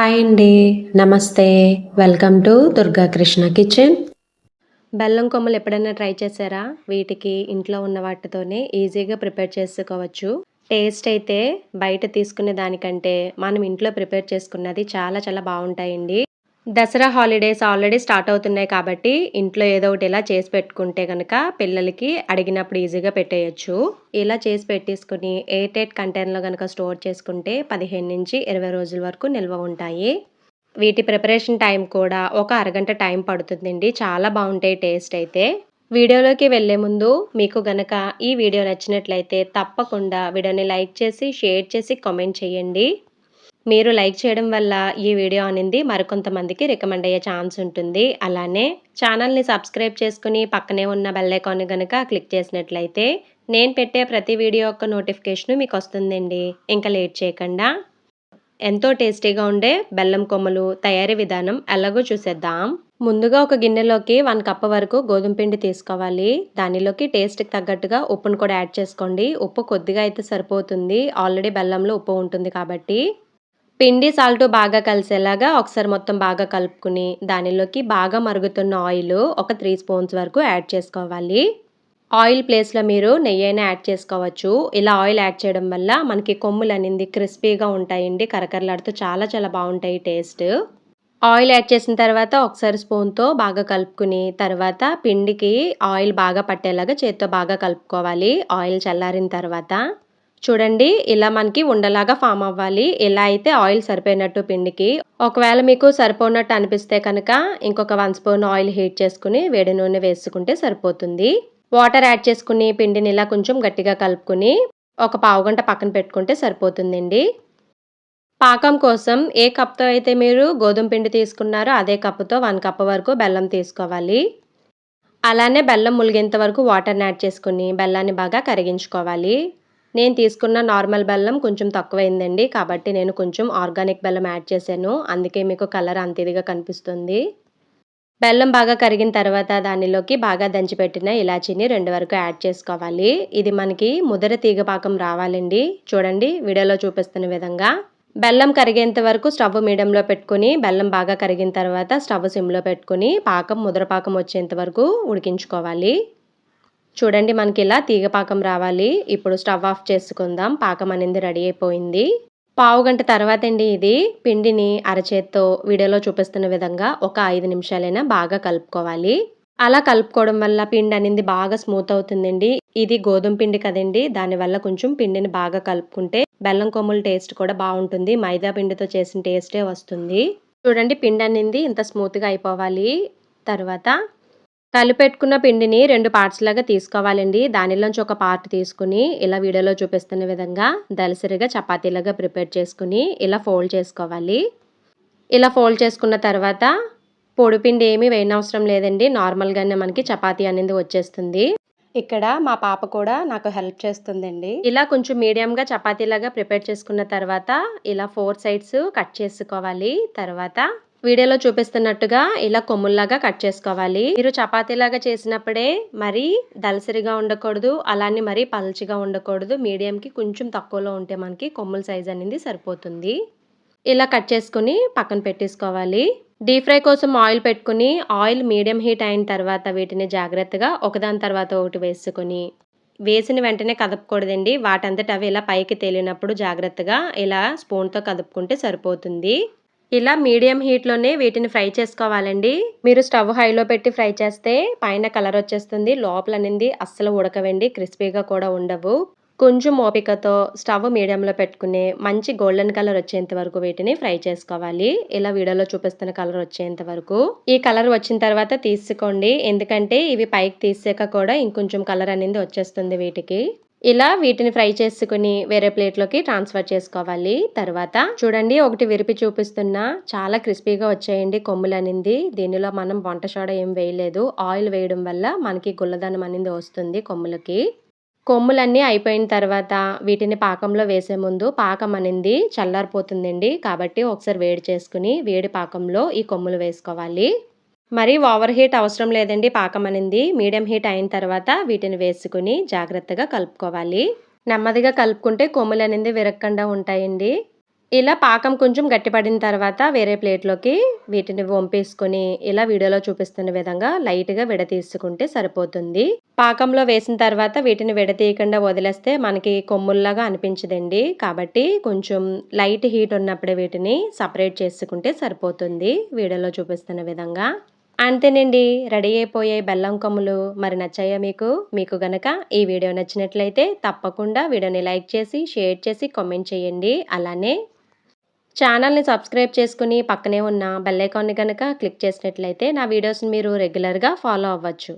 Hi అండి నమస్తే. Welcome to Durga Krishna kitchen బెల్లం కొమ్మలు ఎప్పుడైనా ట్రై చేశారా? వీటికి ఇంట్లో ఉన్న వాటితోనే ఈజీగా ప్రిపేర్ చేసుకోవచ్చు. టేస్ట్ అయితే బయట తీసుకునే దానికంటే మనం ఇంట్లో ప్రిపేర్ చేసుకున్నది చాలా చాలా బాగుంటాయండి. దసరా హాలిడేస్ ఆల్రెడీ స్టార్ట్ అవుతున్నాయి కాబట్టి ఇంట్లో ఏదో ఒకటి ఇలా చేసి పెట్టుకుంటే కనుక పిల్లలకి అడిగినప్పుడు ఈజీగా పెట్టేయచ్చు. ఇలా చేసి పెట్టేసుకుని ఎయిట్ ఎయిట్ కంటైనర్లో కనుక స్టోర్ చేసుకుంటే పదిహేను నుంచి ఇరవై రోజుల వరకు నిల్వ ఉంటాయి. వీటి ప్రిపరేషన్ టైం కూడా ఒక అరగంట టైం పడుతుందండి. చాలా బాగుంటాయి టేస్ట్ అయితే. వీడియోలోకి వెళ్ళే ముందు మీకు గనక ఈ వీడియో నచ్చినట్లయితే తప్పకుండా వీడియోని లైక్ చేసి షేర్ చేసి కామెంట్ చేయండి. మీరు లైక్ చేయడం వల్ల ఈ వీడియో అనేది. మరికొంతమందికి రికమెండ్ అయ్యే ఛాన్స్ ఉంటుంది. అలానే ఛానల్ని సబ్స్క్రైబ్ చేసుకుని పక్కనే ఉన్న బెల్ ఐకాన్ కనుక క్లిక్ చేసినట్లయితే నేను పెట్టే ప్రతి వీడియో యొక్క నోటిఫికేషన్ మీకు వస్తుందండి. ఇంకా లేట్ చేయకుండా ఎంతో టేస్టీగా ఉండే బెల్లం కొమ్మలు తయారీ విధానం ఎలాగో చూసేద్దాం. ముందుగా ఒక గిన్నెలోకి వన్ కప్ వరకు గోధుమ పిండి తీసుకోవాలి. దానిలోకి టేస్ట్కి తగ్గట్టుగా ఉప్పును కూడా యాడ్ చేసుకోండి. ఉప్పు కొద్దిగా అయితే సరిపోతుంది. ఆల్రెడీ బెల్లంలో ఉప్పు ఉంటుంది కాబట్టి. పిండి సాల్ట్ బాగా కలిసేలాగా ఒకసారి మొత్తం బాగా కలుపుకుని దానిలోకి బాగా మరుగుతున్న ఆయిల్ ఒక త్రీ స్పూన్స్ వరకు యాడ్ చేసుకోవాలి. ఆయిల్ ప్లేస్లో మీరు నెయ్యి అయినా యాడ్ చేసుకోవచ్చు. ఇలా ఆయిల్ యాడ్ చేయడం వల్ల మనకి కొమ్ములు అనేది క్రిస్పీగా ఉంటాయండి కరకరలాడుతూ చాలా చాలా బాగుంటాయి టేస్ట్. ఆయిల్ యాడ్ చేసిన తర్వాత ఒకసారి స్పూన్తో బాగా కలుపుకుని తర్వాత పిండికి ఆయిల్ బాగా పట్టేలాగా చేత్తో బాగా కలుపుకోవాలి ఆయిల్ చల్లారిన తర్వాత. చూడండి ఇలా మనకి ఉండలాగా ఫామ్ అవ్వాలి. ఇలా అయితే ఆయిల్ సరిపోయినట్టు పిండికి. ఒకవేళ మీకు సరిపోయినట్టు అనిపిస్తే కనుక ఇంకొక వన్ స్పూన్ ఆయిల్ హీట్ చేసుకుని వేడి నూనె వేసుకుంటే సరిపోతుంది. వాటర్ యాడ్ చేసుకుని పిండిని ఇలా కొంచెం గట్టిగా కలుపుకుని ఒక పావు గంట పక్కన పెట్టుకుంటే సరిపోతుందండి. పాకం కోసం ఏ కప్తో అయితే మీరు గోధుమ పిండి తీసుకున్నారో అదే కప్పుతో వన్ కప్ వరకు బెల్లం తీసుకోవాలి. అలానే బెల్లం ములిగేంత వరకు వాటర్ని యాడ్ చేసుకుని బెల్లాన్ని బాగా కరిగించుకోవాలి. నేను తీసుకున్న నార్మల్ బెల్లం కొంచెం తక్కువైందండి. కాబట్టి నేను కొంచెం ఆర్గానిక్ బెల్లం యాడ్ చేశాను. అందుకే మీకు కలర్ అంత ఇదిగా కనిపిస్తుంది. బెల్లం బాగా కరిగిన తర్వాత దానిలోకి బాగా దంచిపెట్టిన ఇలాచీని రెండు వరకు యాడ్ చేసుకోవాలి. ఇది మనకి ముదర తీగ పాకం రావాలండి. చూడండి వీడియోలో చూపిస్తున్న విధంగా. బెల్లం కరిగేంత వరకు స్టవ్ మీడియంలో పెట్టుకుని బెల్లం బాగా కరిగిన తర్వాత స్టవ్ సిమ్లో పెట్టుకుని పాకం ముద్ర పాకం వచ్చేంత వరకు ఉడికించుకోవాలి. చూడండి మనకి ఇలా తీగ పాకం రావాలి. ఇప్పుడు స్టవ్ ఆఫ్ చేసుకుందాం. పాకం అనేది రెడీ అయిపోయింది. పావు గంట తర్వాత అండి ఇది. పిండిని అరచేత్తో వీడియోలో చూపిస్తున్న విధంగా ఒక ఐదు నిమిషాలైనా బాగా కలుపుకోవాలి. అలా కలుపుకోవడం వల్ల పిండి అనేది బాగా స్మూత్ అవుతుందండి. ఇది గోధుమ పిండి కదండి. దానివల్ల కొంచెం పిండిని బాగా కలుపుకుంటే బెల్లం కొమ్ముల టేస్ట్ కూడా బాగుంటుంది. మైదా పిండితో చేసిన టేస్టే వస్తుంది. చూడండి పిండి అనేది ఇంత స్మూత్గా అయిపోవాలి. తర్వాత కలిపెట్టుకున్న పిండిని రెండు పార్ట్స్ లాగా తీసుకోవాలండి. దానిలోంచి ఒక పార్ట్ తీసుకుని ఇలా వీడియోలో చూపిస్తున్న విధంగా దలసరిగా చపాతీలాగా ప్రిపేర్ చేసుకుని ఇలా ఫోల్డ్ చేసుకోవాలి. ఇలా ఫోల్డ్ చేసుకున్న తర్వాత పొడిపిండి ఏమీ వేయనవసరం లేదండి. నార్మల్గానే మనకి చపాతీ అనేది వచ్చేస్తుంది. ఇక్కడ మా పాప కూడా నాకు హెల్ప్ చేస్తుందండి. ఇలా కొంచెం మీడియంగా చపాతీలాగా ప్రిపేర్ చేసుకున్న తర్వాత ఇలా ఫోర్ సైడ్స్ కట్ చేసుకోవాలి. తర్వాత వీడియోలో చూపిస్తున్నట్టుగా ఇలా కొమ్ముల్లాగా కట్ చేసుకోవాలి. మీరు చపాతీలాగా చేసినప్పుడే మరీ దలసరిగా ఉండకూడదు అలానే మరీ పల్చిగా ఉండకూడదు. మీడియంకి కొంచెం తక్కువలో ఉంటే మనకి కొమ్ముల సైజ్ అనేది సరిపోతుంది. ఇలా కట్ చేసుకుని పక్కన పెట్టేసుకోవాలి. డీప్ ఫ్రై కోసం ఆయిల్ పెట్టుకుని ఆయిల్ మీడియం హీట్ అయిన తర్వాత వీటిని జాగ్రత్తగా ఒకదాని తర్వాత ఒకటి వేసుకొని వేసిన వెంటనే కదపకూడదండి. వాటంతట అవి ఇలా పైకి తేలినప్పుడు జాగ్రత్తగా ఇలా స్పూన్తో కదుపుకుంటే సరిపోతుంది. ఇలా మీడియం హీట్లోనే వీటిని ఫ్రై చేసుకోవాలండి. మీరు స్టవ్ హైలో పెట్టి ఫ్రై చేస్తే పైన కలర్ వచ్చేస్తుంది. లోపల అనేది అస్సలు ఉడకవండి. క్రిస్పీగా కూడా ఉండవు. కొంచెం ఓపికతో స్టవ్ మీడియంలో పెట్టుకుని మంచి గోల్డెన్ కలర్ వచ్చేంత వరకు వీటిని ఫ్రై చేసుకోవాలి. ఇలా వీడియోలో చూపిస్తున్న కలర్ వచ్చేంత వరకు. ఈ కలర్ వచ్చిన తర్వాత తీసుకోండి. ఎందుకంటే ఇవి పైకి తీసాక కూడా ఇంకొంచెం కలర్ అనేది వచ్చేస్తుంది వీటికి. ఇలా వీటిని ఫ్రై చేసుకుని వేరే ప్లేట్లోకి ట్రాన్స్ఫర్ చేసుకోవాలి. తర్వాత చూడండి ఒకటి విరిపి చూపిస్తున్నా చాలా క్రిస్పీగా వచ్చాయండి కొమ్ములు అనింది. దీనిలో మనం వంట సోడా ఏం వేయలేదు. ఆయిల్ వేయడం వల్ల మనకి గుల్లదనం అనేది వస్తుంది కొమ్ములకి. కొమ్ములన్నీ అయిపోయిన తర్వాత వీటిని పాకంలో వేసే ముందు పాకం అనేది చల్లారిపోతుందండి. కాబట్టి ఒకసారి వేడి చేసుకుని వేడి పాకంలో ఈ కొమ్ములు వేసుకోవాలి. మరి ఓవర్ హీట్ అవసరం లేదండి పాకం అనేది. మీడియం హీట్ అయిన తర్వాత వీటిని వేసుకుని జాగ్రత్తగా కలుపుకోవాలి. నెమ్మదిగా కలుపుకుంటే కొమ్ములు అనేది విరక్కుండా ఉంటాయండి. ఇలా పాకం కొంచెం గట్టిపడిన తర్వాత వేరే ప్లేట్లోకి వీటిని వంపేసుకొని ఇలా వీడియోలో చూపిస్తున్న విధంగా లైట్గా విడతీసుకుంటే సరిపోతుంది. పాకంలో వేసిన తర్వాత వీటిని విడతీయకుండా వదిలేస్తే మనకి కొమ్ముల్లాగా అనిపించదండి. కాబట్టి కొంచెం లైట్ హీట్ ఉన్నప్పుడే వీటిని సపరేట్ చేసుకుంటే సరిపోతుంది. వీడియోలో చూపిస్తున్న విధంగా. అంతేనండి. రెడీ అయిపోయే బెల్లం కొమ్ములు మరి నచ్చాయా మీకు? మీకు గనక ఈ వీడియో నచ్చినట్లయితే తప్పకుండా వీడియోని లైక్ చేసి షేర్ చేసి కామెంట్ చేయండి. అలానే ఛానల్ని సబ్స్క్రైబ్ చేసుకుని పక్కనే ఉన్న బెల్ ఐకాన్ని కనుక క్లిక్ చేసినట్లయితే నా వీడియోస్ని మీరు రెగ్యులర్గా ఫాలో అవ్వచ్చు.